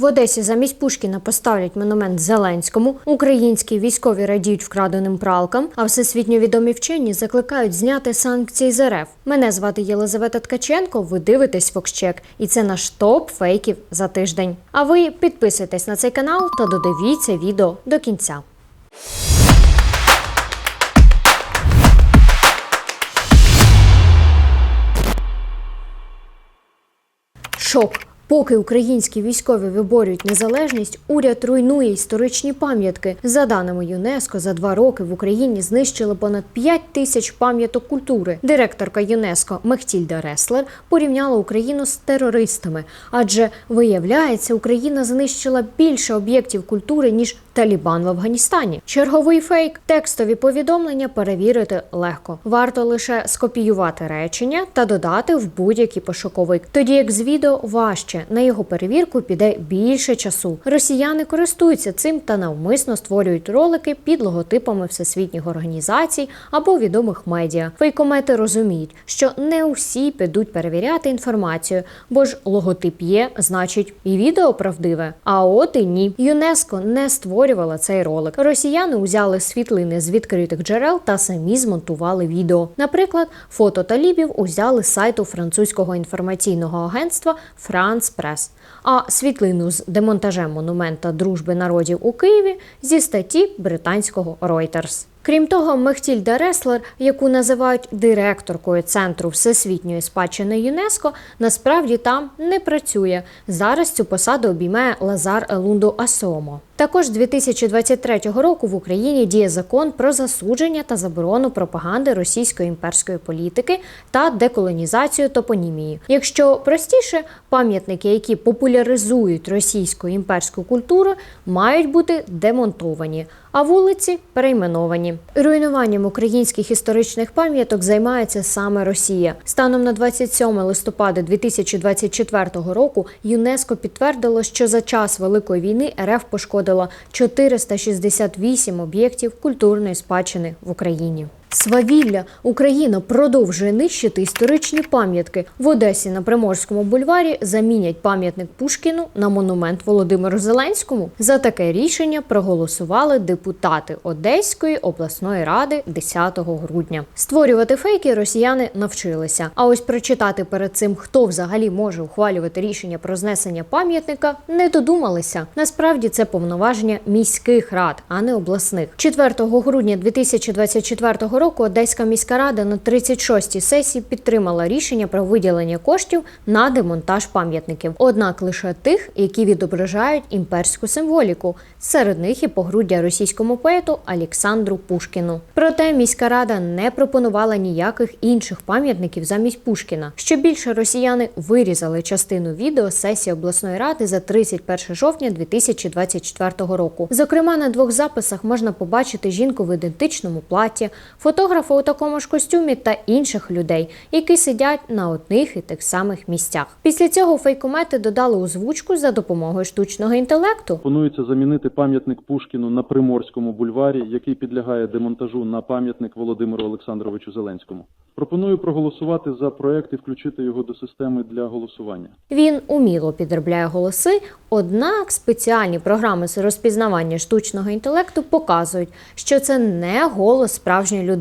В Одесі замість Пушкіна поставлять монумент Зеленському. Українські військові радіють вкраденим пралкам, а всесвітньо відомі вчені закликають зняти санкції з РФ. Мене звати Єлизавета Ткаченко. Ви дивитесь Фоксчек, і це наш топ фейків за тиждень. А ви підписуйтесь на цей канал та додивіться відео до кінця. Шок. Поки українські військові виборюють незалежність, уряд руйнує історичні пам'ятки. За даними ЮНЕСКО, за два роки в Україні знищили понад 5 тисяч пам'яток культури. Директорка ЮНЕСКО Мехтільда Реслер порівняла Україну з терористами, адже виявляється, Україна знищила більше об'єктів культури ніж Талібан в Афганістані. Черговий фейк. Текстові повідомлення перевірити легко. Варто лише скопіювати речення та додати в будь-який пошуковик. Тоді як з відео важче. На його перевірку піде більше часу. Росіяни користуються цим та навмисно створюють ролики під логотипами всесвітніх організацій або відомих медіа. Фейкомети розуміють, що не усі підуть перевіряти інформацію, бо ж логотип є, значить і відео правдиве. А от і ні. ЮНЕСКО не створювала цей ролик. Росіяни узяли світлини з відкритих джерел та самі змонтували відео. Наприклад, фото талібів узяли з сайту французького інформаційного агентства France Press, а світлину з демонтажем монумента дружби народів у Києві зі статті британського Reuters. Крім того, Мехтільда Реслер, яку називають директоркою центру всесвітньої спадщини ЮНЕСКО, насправді там не працює. Зараз цю посаду обіймає Лазар Елунду Асомо. Також з 2023 року в Україні діє закон про засудження та заборону пропаганди російської імперської політики та деколонізацію топонімії. Якщо простіше, пам'ятники, які популяризують російську імперську культуру, мають бути демонтовані, а вулиці перейменовані. Руйнуванням українських історичних пам'яток займається саме Росія. Станом на 27 листопада 2024 року ЮНЕСКО підтвердило, що за час Великої війни РФ пошкодила 468 об'єктів культурної спадщини в Україні. Свавілля Україна продовжує нищити історичні пам'ятки. В Одесі на Приморському бульварі замінять пам'ятник Пушкіну на монумент Володимиру Зеленському. За таке рішення проголосували депутати Одеської обласної ради 10 грудня. Створювати фейки росіяни навчилися. А ось прочитати перед цим, хто взагалі може ухвалювати рішення про знесення пам'ятника, не додумалися. Насправді це повноваження міських рад, а не обласних. 4 грудня 2024 року Одеська міська рада на 36-й сесії підтримала рішення про виділення коштів на демонтаж пам'ятників. Однак лише тих, які відображають імперську символіку. Серед них і погруддя російському поету Олександру Пушкіну. Проте міська рада не пропонувала ніяких інших пам'ятників замість Пушкіна. Що більше росіяни вирізали частину відео сесії обласної ради за 31 жовтня 2024 року. Зокрема, на двох записах можна побачити жінку в ідентичному платі, фотографа у такому ж костюмі та інших людей, які сидять на одних і тих самих місцях. Після цього фейкомети додали озвучку за допомогою штучного інтелекту. Планується замінити пам'ятник Пушкіну на Приморському бульварі, який підлягає демонтажу на пам'ятник Володимиру Олександровичу Зеленському. Пропоную проголосувати за проект і включити його до системи для голосування. Він уміло підробляє голоси, однак спеціальні програми з розпізнавання штучного інтелекту показують, що це не голос справжньої людини.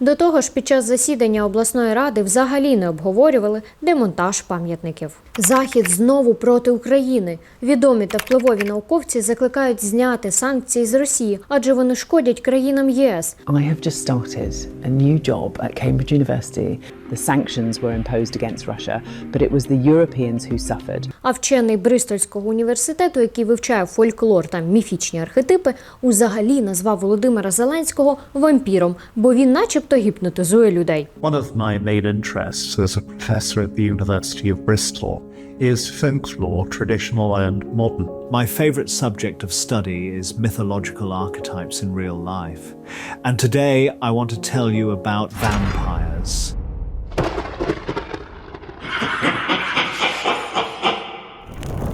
До того ж, під час засідання обласної ради взагалі не обговорювали демонтаж пам'ятників. Захід знову проти України. Відомі та впливові науковці закликають зняти санкції з Росії, адже вони шкодять країнам ЄС. I have just started a new job at Cambridge University. The sanctions were imposed against Russia, but it was the Europeans who suffered. А вчений Бристольського університету, який вивчає фольклор та міфічні архетипи, узагалі назвав Володимира Зеленського вампіром, бо він, начебто, гіпнотизує людей. One of my main interests as a professor at the University of Bristol is folklore, traditional and modern. My favorite subject of study is mythological archetypes in real life. And today I want to tell you about vampires.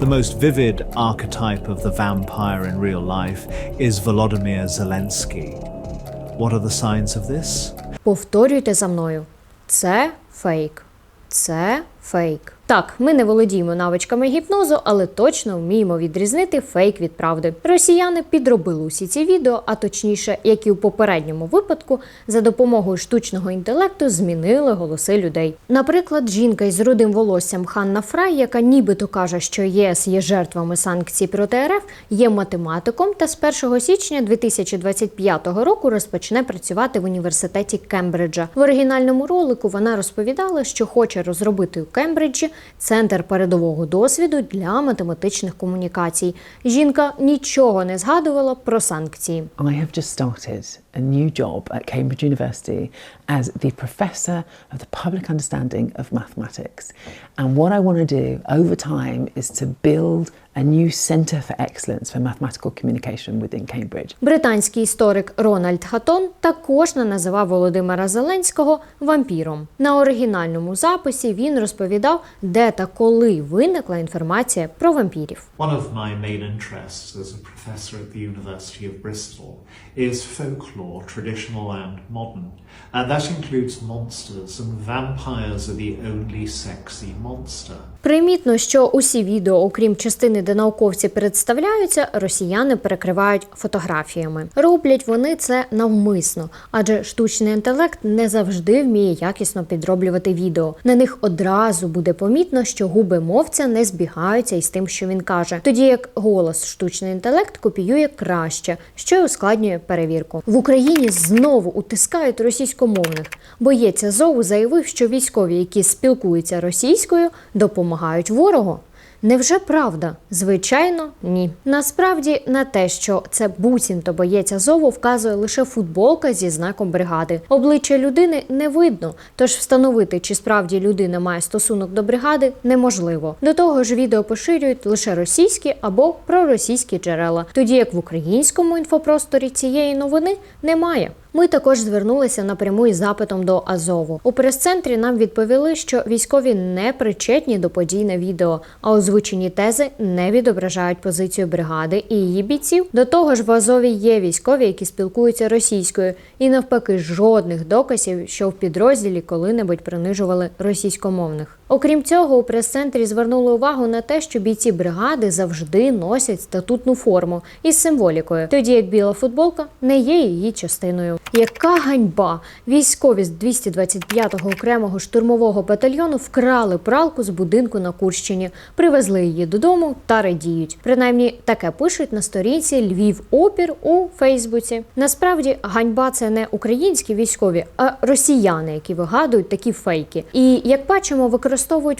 The most vivid archetype of the vampire in real life is Volodymyr Zelensky. What are the signs of this? Повторюйте за мною. Це фейк. Це фейк. Так, ми не володіємо навичками гіпнозу, але точно вміємо відрізнити фейк від правди. Росіяни підробили усі ці відео, а точніше, як і у попередньому випадку, за допомогою штучного інтелекту змінили голоси людей. Наприклад, жінка із рудим волоссям Ханна Фрай, яка нібито каже, що ЄС є жертвами санкцій проти РФ, є математиком та з 1 січня 2025 року розпочне працювати в університеті Кембриджа. В оригінальному ролику вона розповідала, що хоче розробити Кембриджі центр передового досвіду для математичних комунікацій. Жінка нічого не згадувала про санкції. I have just started a new job at Cambridge University as the professor of the public understanding of mathematics. And what I want to do over time is to build a new centre for excellence for mathematical communication within Cambridge. Британський історик Рональд Хатон також не називав Володимира Зеленського вампіром. На оригінальному записі він розповідав, де та коли виникла інформація про вампірів. One of my main interests as a professor at the University of Bristol is folklore, traditional and modern. And that includes monsters, and vampires are the only sexy monster. Примітно, що усі відео, окрім частини, де науковці представляються, росіяни перекривають фотографіями. Роблять вони це навмисно, адже штучний інтелект не завжди вміє якісно підроблювати відео. На них одразу буде помітно, що губи мовця не збігаються із тим, що він каже, тоді як голос штучний інтелект копіює краще, що й ускладнює перевірку. В Україні знову утискають російськомовних. Боєць Азову заявив, що військові, які спілкуються російською, допомагають ворогу. Невже правда? Звичайно, ні. Насправді на те, що це буцімто боєць Азову, вказує лише футболка зі знаком бригади. Обличчя людини не видно, тож встановити, чи справді людина має стосунок до бригади, неможливо. До того ж, відео поширюють лише російські або проросійські джерела, тоді як в українському інфопросторі цієї новини немає. Ми також звернулися напряму із запитом до Азову. У прес-центрі нам відповіли, що військові не причетні до подій на відео, а озвучені тези не відображають позицію бригади і її бійців. До того ж, в Азові є військові, які спілкуються російською, і навпаки, жодних доказів, що в підрозділі коли-небудь принижували російськомовних. Окрім цього, у прес-центрі звернули увагу на те, що бійці бригади завжди носять статутну форму із символікою, тоді як біла футболка не є її частиною. Яка ганьба! Військові з 225-го окремого штурмового батальйону вкрали пралку з будинку на Курщині, привезли її додому та радіють. Принаймні, таке пишуть на сторінці Львів Опір у Фейсбуці. Насправді, ганьба це не українські військові, а росіяни, які вигадують такі фейки. І як бачимо, використовують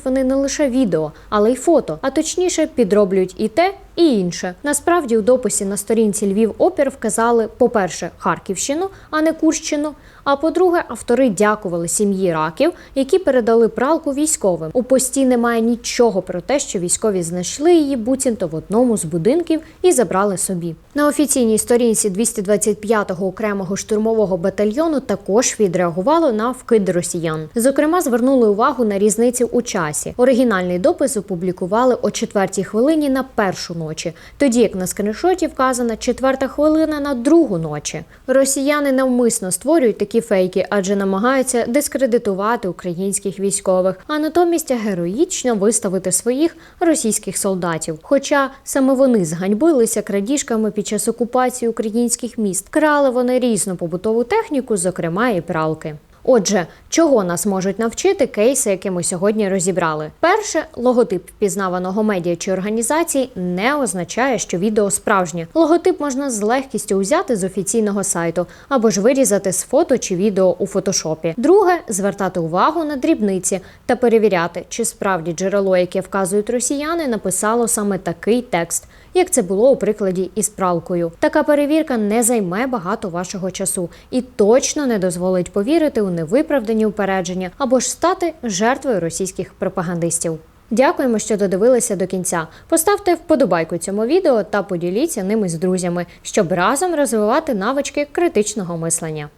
вони не лише відео, але й фото, а точніше підроблюють і те, і інше. Насправді у дописі на сторінці Львів Опір вказали, по-перше, Харківщину, а не Курщину. А по-друге, автори дякували сім'ї раків, які передали пралку військовим. У пості немає нічого про те, що військові знайшли її буцімто в одному з будинків і забрали собі. На офіційній сторінці 225-го окремого штурмового батальйону також відреагувало на вкид росіян. Зокрема, звернули увагу на різницю у часі. Оригінальний допис опублікували о четвертій хвилині на першу ночі, тоді як на скріншоті вказана четверта хвилина на другу ночі. Росіяни навмисно створюють такі фейки, адже намагаються дискредитувати українських військових, а натомість героїчно виставити своїх російських солдатів. Хоча саме вони зганьбилися крадіжками під час окупації українських міст, крали вони різну побутову техніку, зокрема і пралки. Отже, чого нас можуть навчити кейси, які ми сьогодні розібрали? Перше, логотип впізнаваного медіа чи організації не означає, що відео справжнє. Логотип можна з легкістю узяти з офіційного сайту або ж вирізати з фото чи відео у фотошопі. Друге, звертати увагу на дрібниці та перевіряти, чи справді джерело, яке вказують росіяни, написало саме такий текст. Як це було у прикладі із пралкою, така перевірка не займе багато вашого часу і точно не дозволить повірити у невиправдані упередження або ж стати жертвою російських пропагандистів. Дякуємо, що додивилися до кінця. Поставте вподобайку цьому відео та поділіться ними з друзями, щоб разом розвивати навички критичного мислення.